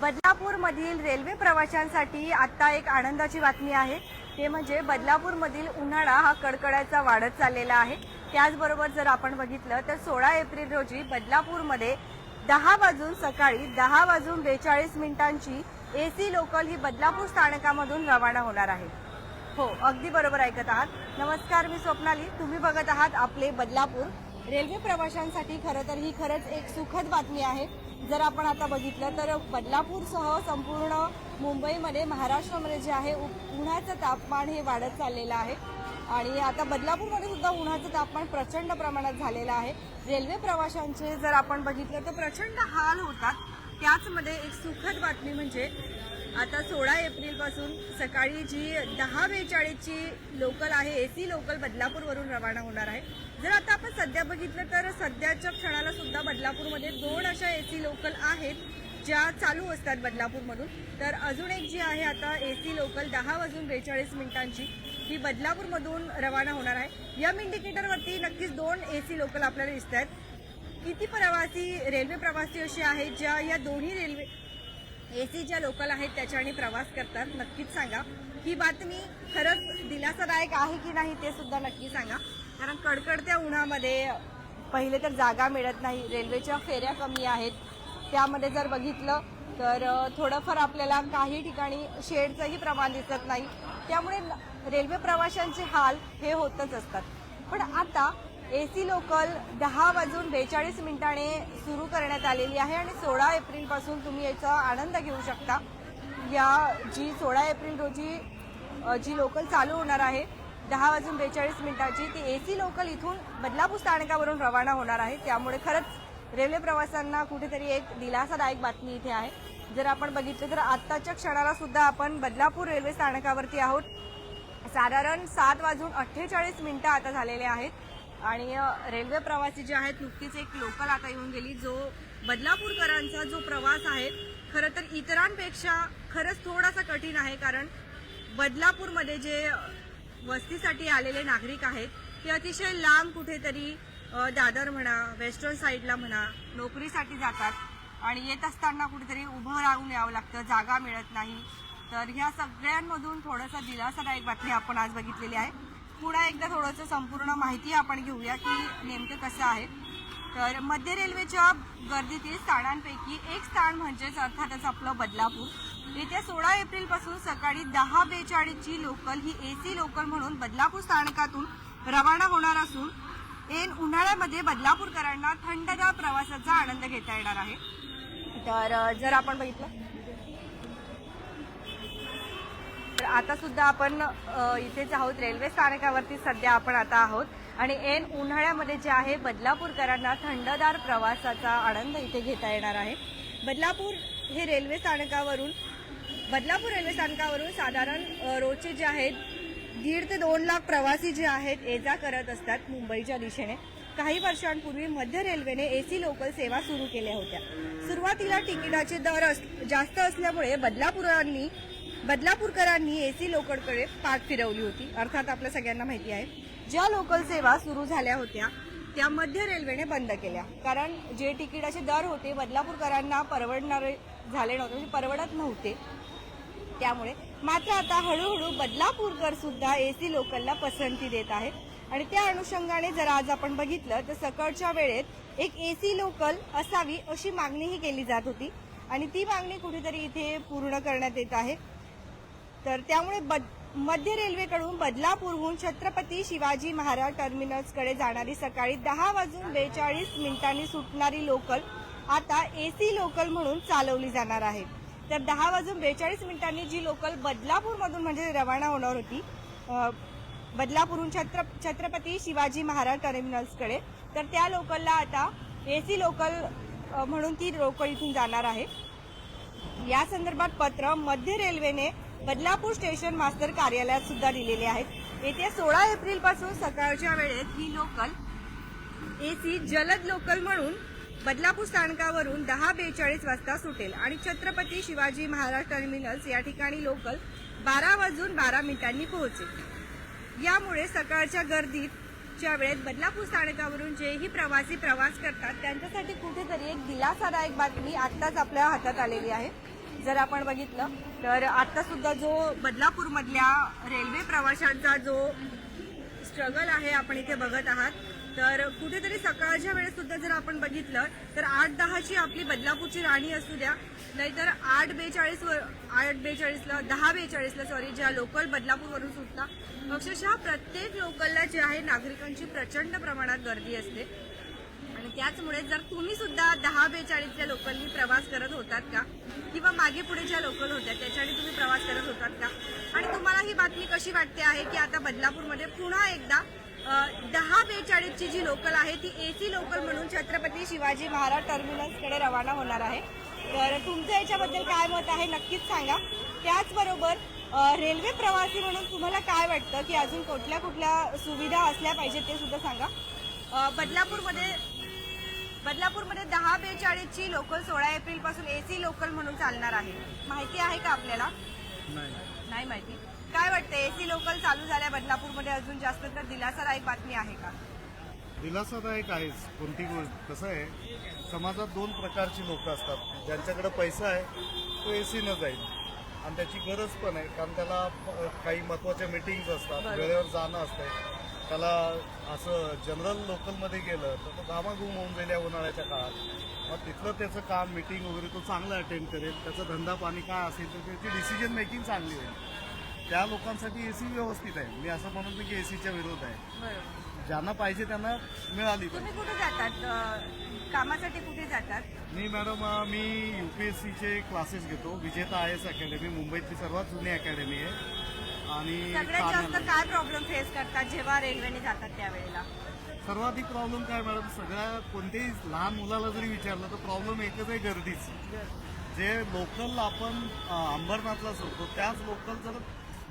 बदलापूरमधील railway प्रवाशांसाठी आता एक आनंदाची बातमी आहे. ते म्हणजे बदलापूरमधील उन्हाळा हा कडकडाचा वाढत चाललेला आहे. त्याचबरोबर जर आपण बघितलं तर सोळा एप्रिल रोजी बदलापूरमध्ये दहा वाजून सकाळी दहा वाजून बेचाळीस मिनिटांची एसी लोकल ही बदलापूर स्थानकामधून रवाना होणार आहे. हो अगदी बरोबर ऐकत आहात. नमस्कार मी स्वप्नाली. तुम्ही बघत आहात आपले बदलापूर. रेल्वे प्रवाशांसाठी खरं तर ही खरंच एक सुखद बातमी आहे. जर आपण आता बघितलं तर बदलापूरसह संपूर्ण मुंबईमध्ये महाराष्ट्रामध्ये जे आहे उ- उन्हाचं तापमान हे वाढत चाललेलं आहे. आणि आता बदलापूरमध्ये सुद्धा उन्हाचं तापमान प्रचंड प्रमाणात झालेलं आहे. रेल्वे प्रवाशांचे जर आपण बघितलं तर प्रचंड हाल होतात. त्याचमध्ये एक सुखद बातमी म्हणजे आता सोळा एप्रिलपासून सकाळी जी दहा बेचाळीसची लोकल आहे एसी लोकल बदलापूरवरून रवाना होणार आहे. जर आता आपण सध्या बघितलं तर सध्याच्या क्षणाला सुद्धा बदलापूरमध्ये दोन अशा एसी लोकल आहेत ज्या चालू असतात बदलापूरमधून. तर अजून एक जी आहे आता एसी लोकल दहा वाजून बेचाळीस मिनिटांची ही बदलापूरमधून रवाना होणार आहे. यम इंडिकेटरवरती नक्कीच दोन एसी लोकल आपल्याला दिसत आहेत किती प्रवासी रेल्वे प्रवासी असे आहेत ज्या या दोन्ही रेल्वे एसी ज्या लोकल आहेत त्याच्याने प्रवास करतात नक्कीच सांगा. ही बातमी खरंच दिलासादायक आहे की नाही ते सुद्धा नक्की सांगा. कारण कडकडत्या उन्हामध्ये पहिले तर जागा मिळत नाही रेल्वेच्या फेऱ्या कमी आहेत. त्यामध्ये जर बघितलं तर थोडंफार आपल्याला काही ठिकाणी शेडचंही प्रमाण दिसत नाही. त्यामुळे रेल्वे प्रवाशांचे हाल हे होतच असतात. पण आता एसी लोकल दहा वाजून बेचाळीस मिनिटाने सुरू करण्यात आलेली आहे आणि सोळा एप्रिलपासून तुम्ही याचा आनंद घेऊ शकता. या जी सोळा एप्रिल रोजी जी लोकल चालू होणार आहे दहा वाजून बेचाळीस मिनिटाची ती एसी लोकल इथून बदलापूर स्थानकावरून रवाना होणार आहे. त्यामुळे खरंच रेल्वे प्रवाशांना कुठेतरी एक दिलासादायक बातमी इथे आहे. जर आपण बघितलं तर आत्ताच्या क्षणाला सुद्धा आपण बदलापूर रेल्वे स्थानकावरती आहोत. साधारण सात वाजून अठ्ठेचाळीस मिनिटं आता झालेले आहेत. आणि रेल्वे प्रवासी जे आहेत नुकतीच एक लोकल आता येऊन गेली जो बदलापूरकरांचा जो प्रवास आहे खरं तर इतरांपेक्षा खरंच थोडासा कठीण आहे कारण बदलापूरमध्ये जे वस्तीसाठी आलेले नागरिक आहेत ते अतिशय लांब कुठेतरी दादर म्हणा वेस्टर्न साईडला म्हणा नोकरीसाठी जातात आणि येत असताना कुठेतरी उभं राहून यावं लागतं जागा मिळत नाही. तर ह्या सगळ्यांमधून थोडंसं दिलासादायक बातमी आपण आज बघितलेली आहे. पुन्हा एकदा थोडंसं संपूर्ण माहिती आपण घेऊया की नेमकं कसं आहे. तर मध्य रेल्वेच्या गर्दीतील स्थानांपैकी एक स्थान म्हणजेच अर्थातच आपलं बदलापूर. येत्या सोळा एप्रिलपासून सकाळी दहा बेचाळीसची लोकल ही एसी लोकल म्हणून बदलापूर स्थानकातून रवाना होणार असून एन उन्हाळ्यामध्ये बदलापूरकरांना थंडगार प्रवासाचा आनंद घेता येणार आहे. तर जर आपण बघितलं तर आता सुद्धा आपण इथेच आहोत. रेल्वे स्थानकावरती सध्या आपण आता आहोत. आणि ऐन उन्हाळ्यामध्ये जे आहे बदलापूरकरांना थंडदार प्रवासाचा आनंद इथे घेता येणार आहे. बदलापूर हे रेल्वे स्थानकावरून बदलापूर रेल्वे स्थानकावरून साधारण रोजचे जे आहेत दीड ते दोन लाख प्रवासी जे आहेत ये जा करत असतात मुंबईच्या दिशेने. काही वर्षांपूर्वी मध्य रेल्वेने एसी लोकल सेवा सुरू केल्या होत्या. सुरुवातीला तिकिटाचे दर अस- जास्त असल्यामुळे बदलापुरांनी बदलापूरकरांनी एसी लोकलकडे पाठ फिरवली होती. अर्थात आपल्या सगळ्यांना माहिती आहे ज्या लोकल सेवा सुरू झाल्या होत्या त्या मध्य रेल्वेने बंद केल्या. कारण जे तिकिटाचे दर होते बदलापूरकरांना परवडणारे झाले नव्हते म्हणजे परवडत नव्हते. त्यामुळे मात्र आता हळूहळू बदलापूरकर सुद्धा एसी लोकलला पसंती देत आहेत. आणि त्या अनुषंगाने जर आज आपण बघितलं तर सकाळच्या वेळेत एक एसी लोकल असावी अशी मागणीही केली जात होती. आणि ती मागणी कुठेतरी इथे पूर्ण करण्यात येत आहे. तर त्यामुळे बद मध्य रेल्वेकडून बदलापूरहून छत्रपती शिवाजी महाराज टर्मिनल्सकडे जाणारी सकाळी दहा वाजून बेचाळीस मिनिटांनी सुटणारी लोकल आता एसी लोकल म्हणून चालवली जाणार आहे. तर दहा वाजून बेचाळीस मिनिटांनी जी लोकल बदलापूरमधून म्हणजे रवाना होणार होती बदलापूरहून छत्र छत्रपती शिवाजी महाराज टर्मिनल्सकडे तर त्या लोकलला आता एसी लोकल म्हणून ती लोकल इथून जाणार आहे. या संदर्भात पत्र मध्य रेल्वेने बदलापूर स्टेशन मास्तर कार्यालयात सुद्धा दिलेले आहेत. येत्या सोळा एप्रिलपासून सकाळच्या वेळेत ही लोकल एसी जलद लोकल म्हणून बदलापूर स्थानकावरून दहा बेचाळीस वाजता सुटेल. आणि छत्रपती शिवाजी महाराज टर्मिनल्स या ठिकाणी लोकल बारा वाजून बारा मिनिटांनी पोहोचेल. यामुळे सकाळच्या गर्दीच्या वेळेत बदलापूर स्थानकावरून जेही प्रवासी प्रवास करतात त्यांच्यासाठी कुठेतरी एक दिलासादायक बातमी आत्ताच आपल्या हातात आलेली आहे. जर आपण बघितलं तर आता सुद्धा जो बदलापूरमधल्या रेल्वे प्रवाशांचा जो स्ट्रगल आहे आपण इथे बघत आहात तर कुठेतरी सकाळच्या वेळेस सुद्धा जर आपण बघितलं तर आठ दहाची आपली बदलापूरची राणी असू द्या नाहीतर आठ बेचाळीस वर आठ बेचाळीसला दहा बेचाळीसला सॉरी ज्या लोकल बदलापूरवरून सुटतात अक्षरशः प्रत्येक लोकलला जे आहे नागरिकांची प्रचंड प्रमाणात गर्दी असते. त्याचमुळे जर तुम्ही सुद्धा दहा बेचाळीसच्या लोकलनी प्रवास करत होतात का? किंवा मागे पुढे ज्या लोकल होत्या त्याच्याने तुम्ही प्रवास करत होतात का? आणि तुम्हाला ही बातमी कशी वाटते आहे की आता बदलापूरमध्ये पुन्हा एकदा दहा बेचाळीसची जी लोकल आहे ती एसी लोकल म्हणून छत्रपती शिवाजी महाराज टर्मिनसकडे रवाना होणार आहे. तर तुमचं याच्याबद्दल काय मत आहे नक्कीच सांगा. त्याचबरोबर रेल्वे प्रवासी म्हणून तुम्हाला काय वाटतं की अजून कुठल्या कुठल्या सुविधा असल्या पाहिजेत ते सुद्धा सांगा. बदलापूरमध्ये बदलापूरमध्ये दहा बेचाळीसची लोकल सोळा एप्रिलपासून एसी लोकल म्हणून चालणार आहे. माहिती आहे का आपल्याला? नाही. नाही माहिती. काय वाटतं एसी लोकल चालू झाल्या बदलापूरमध्ये अजून जास्त तर दिलासादायक बातमी आहे का? दिलासादायक आहेच. कोणती गोष्ट? कसं आहे? समाजात दोन प्रकारची लोक असतात. ज्यांच्याकडे पैसा आहे तो ए सीनं जाईल. आणि त्याची गरज पण आहे. कारण त्याला काही महत्त्वाच्या मिटिंग्स असतात. वेळेवर जाणं असतंय. त्याला असं जनरल लोकलमध्ये गेलं तर तो घामाघूम होऊन जाईल या उन्हाळ्याच्या काळात. मग तिथलं त्याचं काम मिटिंग वगैरे तो चांगलं अटेंड करेल. त्याचा धंदा पाणी काय असेल तर त्याची डिसिजन मेकिंग चांगली होईल. त्या लोकांसाठी एसी व्यवस्थित आहे. मी असं म्हणत नाही की एसीच्या विरोध आहे. ज्यांना पाहिजे त्यांना मिळाली तुम्ही कुठे जातात? कामासाठी कुठे जातात? मी मॅडम मी युपीएससीचे क्लासेस घेतो. विजेता आय एस अकॅडमी मुंबईतली सर्वात जुनी अकॅडमी आहे. आणि सगळ्यात जास्त. काय प्रॉब्लेम फेस करतात जेव्हा रेल्वेने जातात त्यावेळेला? सर्वाधिक प्रॉब्लेम काय मॅडम सगळ्या कोणत्याही लहान मुलाला जरी विचारलं तर प्रॉब्लेम एकच आहे गर्दीच. जे लोकल आपण अ, अंबरनाथला सोडतो त्याच लोकल जर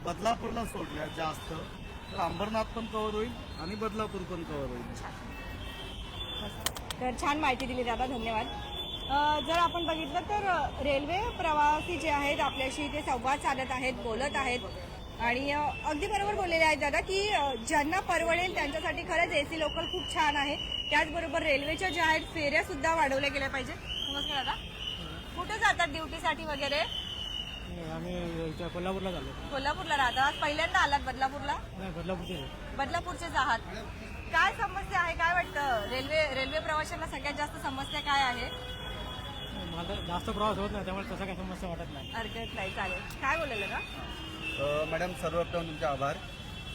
बदलापूरला सोडल्या जास्त तर अंबरनाथ पण कव्हर होईल आणि बदलापूर पण कव्हर होईल. तर छान माहिती दिली दादा धन्यवाद. अ, जर आपण बघितलं तर अ, रेल्वे प्रवासी जे आहेत आपल्याशी ते संवाद साधत आहेत बोलत आहेत. आणि अगदी बरोबर बोललेले आहेत दादा की ज्यांना परवडेल त्यांच्यासाठी खरंच एसी लोकल खूप छान आहे. त्याचबरोबर रेल्वेच्या ज्या आहेत फेऱ्या सुद्धा वाढवल्या गेल्या पाहिजे नमस्कार दादा. कुठे जातात ड्युटीसाठी वगैरे? आम्ही कोल्हापूरला झालो कोल्हापूरला राहतात पहिल्यांदा आलात बदलापूरला? बदलापूरचे बदलापूरचेच आहात. काय समस्या आहे? काय वाटतं? रेल्वे रेल्वे प्रवाशांना सगळ्यात जास्त समस्या काय आहे? मला जास्त प्रवास होत नाही त्यामुळे तसं काही समस्या वाटत नाही. हरकत नाही. चालेल. काय बोललेलं का मॅडम सर्वप्रथम तुमचे आभार.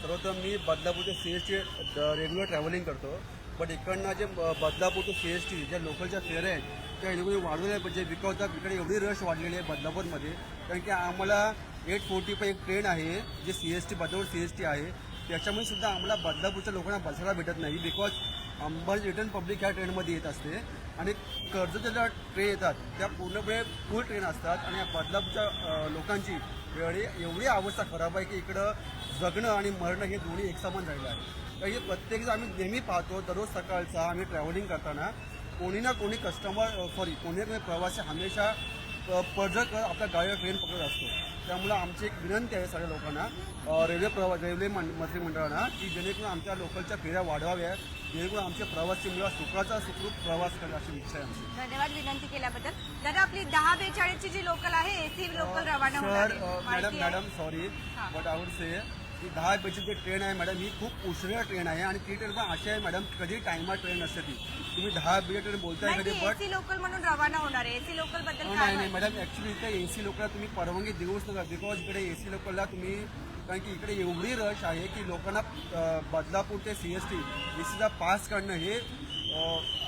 सर्वप्रथम मी बदलापूर ते C S T regular travelling करतो. बट इकडनं जे Badlapur to C S T ज्या लोकलच्या फेऱ्या आहेत त्या एवढी वाढवल्या पण जे ऑफ इकडे एवढी रश वाढलेली आहे बदलापूरमध्ये. कारण की आम्हाला एट फोर्टी पण एक ट्रेन आहे जी C S T Badlapur C S T आहे. त्याच्यामुळे सुद्धा आम्हाला बदलापूरच्या लोकांना बसायला भेटत नाही. बिकॉज अंबल रिटर्न पब्लिक ह्या ट्रेनमध्ये येत असते. आणि कर्जच्या ज्या ट्रेन येतात त्या पूर्णपणे फुल ट्रेन असतात. आणि या बदलापूरच्या लोकांची वेळी एवढी अवस्था खराब आहे की इकडं जगणं आणि मरणं हे दोन्ही एकसमान झालेलं आहे. तर हे प्रत्येक आम्ही नेहमी पाहतो दररोज सकाळचा आम्ही ट्रॅव्हलिंग करताना कोणी ना कोणी कस्टमर सॉरी कोणी ना कोणी प्रवासी हमेशा पडझ आपल्या गाडीवर ट्रेन पकडत असतो. त्यामुळे आमची एक विनंती आहे सगळ्या लोकांना रेल्वे प्रवा रेल्वे मंत्रिमंडळांना की जेणेकरून आमच्या लोकलच्या फेऱ्या वाढवाव्या जेणेकरून आमच्या प्रवासी मुलं सुखाचा सुखरूप प्रवास करा अशी इच्छा आहे आमची धन्यवाद विनंती केल्याबद्दल दादा आपली दहा बेचाळीसची जी लोकल आहे एसी लोकल रवाना होणार. Madam? Madam sorry. But I would say की दहा पैसे जी ट्रेन आहे मॅडम ही खूप उशिरा ट्रेन आहे आणि ती ट्रेन पण अशी आहे मॅडम कधी टायमात ट्रेन नसते ती. तुम्ही दहा बिले ट्रेन बोलताय कधी ती बट एसी लोकल म्हणून रवाना होणार आहे. एसी लोकलबद्दल काय नाही नाही? मॅडम ऍक्च्युली इथे एसी लोकला तुम्ही परवानगी देऊच नका बिकॉज इकडे एसी लोकलला तुम्ही कारण की इकडे एवढी रश आहे की लोकांना बदलापूर ते सी एस टी एसीचा पास काढणं हे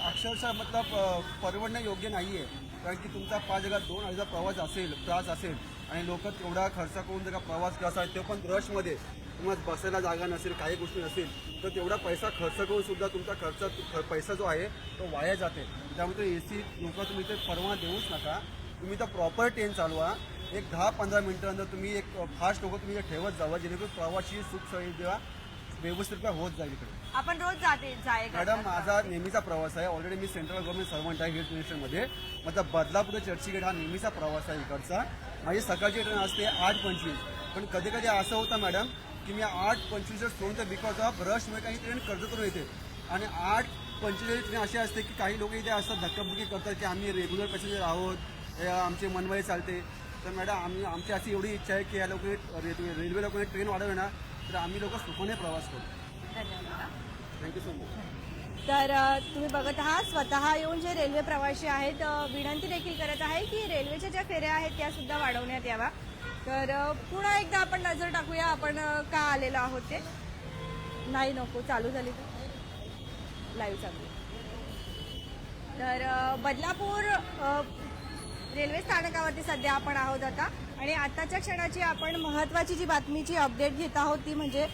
अक्षरशः मतलब परवडणं योग्य नाही आहे कारण की तुमचा पाच हजार दोन हजार प्रवास असेल त्रास असेल. आणि लोक तेवढा खर्च करून जर का प्रवास कसा आहे ते पण रशमध्ये तुम्हाला बसायला जागा नसेल काही गोष्टी नसेल तर तेवढा पैसा खर्च करून सुद्धा तुमचा खर्च ख- पैसा जो आहे तो वाया जाते. त्यामुळे ए सी लोक तुम्ही ते परवा देऊच नका. तुम्ही तर प्रॉपर ट्रेन चालवा. एक दहा पंधरा मिनटानंतर तुम्ही एक फास्ट लोक तुम्ही इथे ठेवत जावा जेणेकरून प्रवासी सुख सोयी जेव्हा व्यवस्थित होत जाईल इकडे. आपण रोज जाते मॅडम माझा नेहमीचा प्रवास आहे. ऑलरेडी मी सेंट्रल गव्हर्नमेंट सर्वंट आहे हेल्थ मिनिस्टरमध्ये माझा बदलापूर ते चर्चगेट हा नेहमीचा प्रवास आहे इकडचा. माझी सकाळची ट्रेन असते आठ पंचवीस. पण कधी कधी असं होतं मॅडम की मी आठ पंचवीसच सोडून तर बिकॉज ऑफ रशमुळे काही ट्रेन कर्जतून येते. आणि आठ पंचवीस ट्रेन अशी असते की काही लोक इथे असतात धक्काबुक्की करतात की आम्ही रेग्युलर पॅसेंजर आहोत. हे आमचे मनवाई चालते. तर मॅडम आम्ही आमची अशी एवढी इच्छा आहे की या लोकांनी रेल्वे रेल्वे लोकांनी ट्रेन वाढवली ना तर आम्ही लोक सुखाने प्रवास करू. थँक्यू सो मच तर तुम्ही बघत आहात स्वतः येऊन जे रेल्वे प्रवासी आहेत विनंती देखील करत आहे की रेल्वेच्या ज्या फेऱ्या आहेत त्या सुद्धा वाढवण्यात याव्या. तर पुन्हा एकदा आपण नजर टाकूया आपण का आलेलो आहोत ते. नाही नको चालू झाली तर. लाईव्ह चालू. तर बदलापूर रेल्वे स्थानकावरती सध्या आपण आहोत आता. आणि आताच्या क्षणाची आपण महत्वाची जी बातमीची अपडेट घेत आहोत ती म्हणजे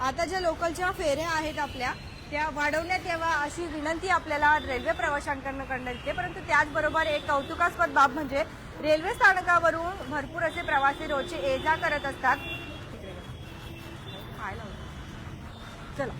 आता ज्या लोकलच्या फेऱ्या आहेत आपल्या त्या वाढवण्यात यावा अशी विनंती आपल्याला रेल्वे प्रवाशांकडनं करण्यात येते. परंतु त्याचबरोबर एक कौतुकास्पद बाब म्हणजे रेल्वे स्थानकावरून भरपूर असे प्रवासी रोजचे ये जा करत असतात. चला.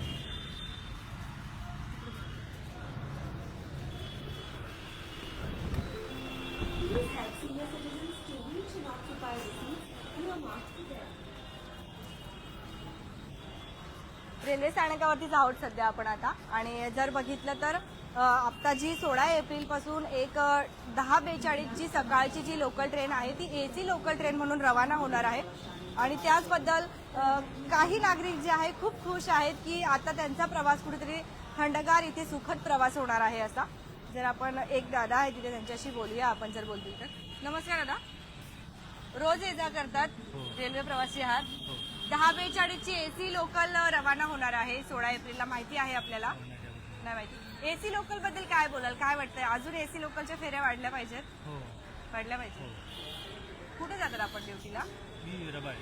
रेल्वे स्थानकावरतीच आहोत सध्या आपण आता. आणि जर बघितलं तर आता जी सोळा एप्रिलपासून एक दहा बेचाळीस जी सकाळची जी लोकल ट्रेन आहे ती एसी लोकल ट्रेन म्हणून रवाना होणार आहे. आणि त्याचबद्दल काही नागरिक जे आहे खूप खुश आहेत की आता त्यांचा प्रवास कुठेतरी थंडगार इथे सुखद प्रवास होणार आहे असा. जर आपण एक दादा आहे तिथे त्यांच्याशी बोलूया आपण जर बोलतो तर. नमस्कार दादा. रोज ये जा करतात रेल्वे प्रवासी आहात. दहा बेचाळीसची एसी लोकल रवाना होणार आहे. सोळा एप्रिलला माहिती आहे आपल्याला. नाही माहिती. एसी लोकलबद्दल काय बोलाल? काय वाटतंय? अजून एसी लोकलच्या फेऱ्या वाढल्या पाहिजेत? हो. वाढल्या पाहिजे कुठे जातात आपण ड्युटीला? मी रबाळ.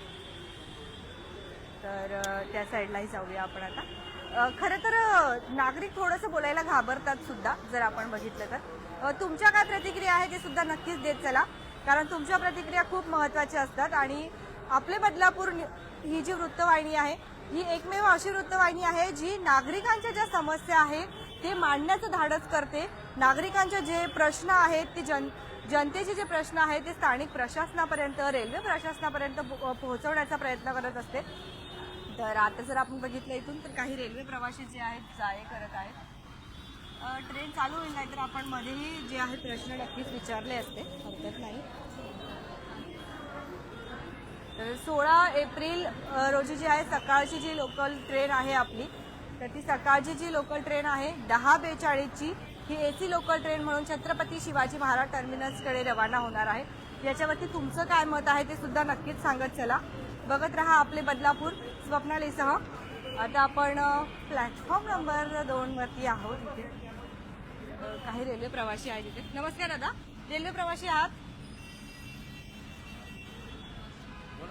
तर त्या साईडलाही जाऊया आपण आता. खरं तर नागरिक थोडंसं बोलायला घाबरतात सुद्धा जर आपण बघितलं तर. तुमच्या काय प्रतिक्रिया आहे ते सुद्धा नक्कीच देत चला. कारण तुमच्या प्रतिक्रिया खूप महत्त्वाच्या असतात आणि आपले बदलापूर ही जी वृत्तवाहिनी आहे ही एकमेव अशी वृत्तवाहिनी आहे जी नागरिकांच्या ज्या समस्या आहेत ते मांडण्याचं धाडस करते. नागरिकांचे जे प्रश्न आहेत ते जन जनतेचे जे प्रश्न आहेत ते स्थानिक प्रशासनापर्यंत रेल्वे प्रशासनापर्यंत पो- पोहोचवण्याचा प्रयत्न करत असते. तर आता जर आपण बघितलं इथून तर काही रेल्वे प्रवासी जे आहेत जाय करत आहेत. ट्रेन चालू होईल नाही तर आपण मध्येही जे आहेत प्रश्न नक्कीच विचारले असते. हरकत नाही. तर सोळा एप्रिल रोजी जी आहे सकाळची जी लोकल ट्रेन आहे आपली तर ती सकाळची जी लोकल ट्रेन आहे दहा बेचाळीसची ही ए सी लोकल ट्रेन म्हणून छत्रपती शिवाजी महाराज टर्मिनसकडे रवाना होणार आहे. याच्यावरती तुमचं काय मत आहे ते सुद्धा नक्कीच सांगत चला. बघत रहा आपले बदलापूर स्वप्नालीसह. आता आपण प्लॅटफॉर्म नंबर दोनवरती आहोत इथे. काही रेल्वे प्रवासी आहेत इथे. नमस्कार दादा. रेल्वे प्रवासी आहात?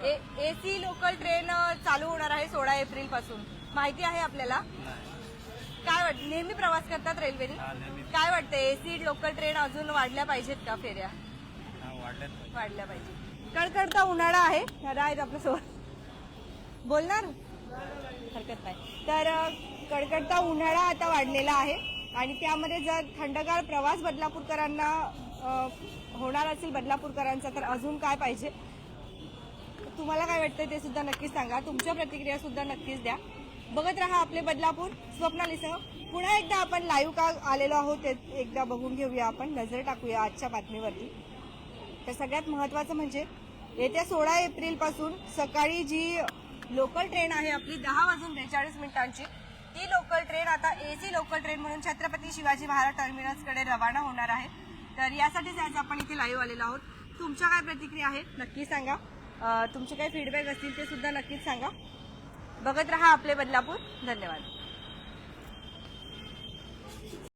एसी लोकल ट्रेन चालू होणार आहे सोळा एप्रिलपासून. माहिती आहे आपल्याला? काय वाटत नेहमी प्रवास करतात रेल्वेने? काय वाटतं एसी लोकल ट्रेन अजून वाढल्या पाहिजेत का फेऱ्या? वाढल्या पाहिजे कडकडता उन्हाळा आहे. आहेत आपल्यासोबत. बोलणार? हरकत नाही. तर कडकडता उन्हाळा आता वाढलेला आहे. आणि त्यामध्ये जर थंडगार प्रवास बदलापूरकरांना होणार असेल बदलापूरकरांचा तर अजून काय पाहिजे? तुम्हाला काय वाटतं ते सुद्धा नक्कीच सांगा. तुमच्या प्रतिक्रिया सुद्धा नक्कीच द्या. बघत राहा आपले बदलापूर स्वप्नालीसह. पुन्हा एकदा आपण लाईव्ह का आलेलो आहोत ते एकदा बघून घेऊया आपण. नजर टाकूया आजच्या बातमीवरती. तर सगळ्यात महत्वाचं म्हणजे येत्या सोळा एप्रिलपासून सकाळी जी लोकल ट्रेन आहे आपली दहा वाजून बेचाळीस मिनिटांची ती लोकल ट्रेन आता एसी लोकल ट्रेन म्हणून छत्रपती शिवाजी महाराज टर्मिनसकडे रवाना होणार आहे. तर यासाठीच आज आपण इथे लाईव्ह आलेलो आहोत. तुमच्या काय प्रतिक्रिया आहेत नक्की सांगा. तुमचे काही फीडबॅक असतील ते सुद्धा नक्कीच सांगा. बघत रहा आपले बदलापूर. धन्यवाद.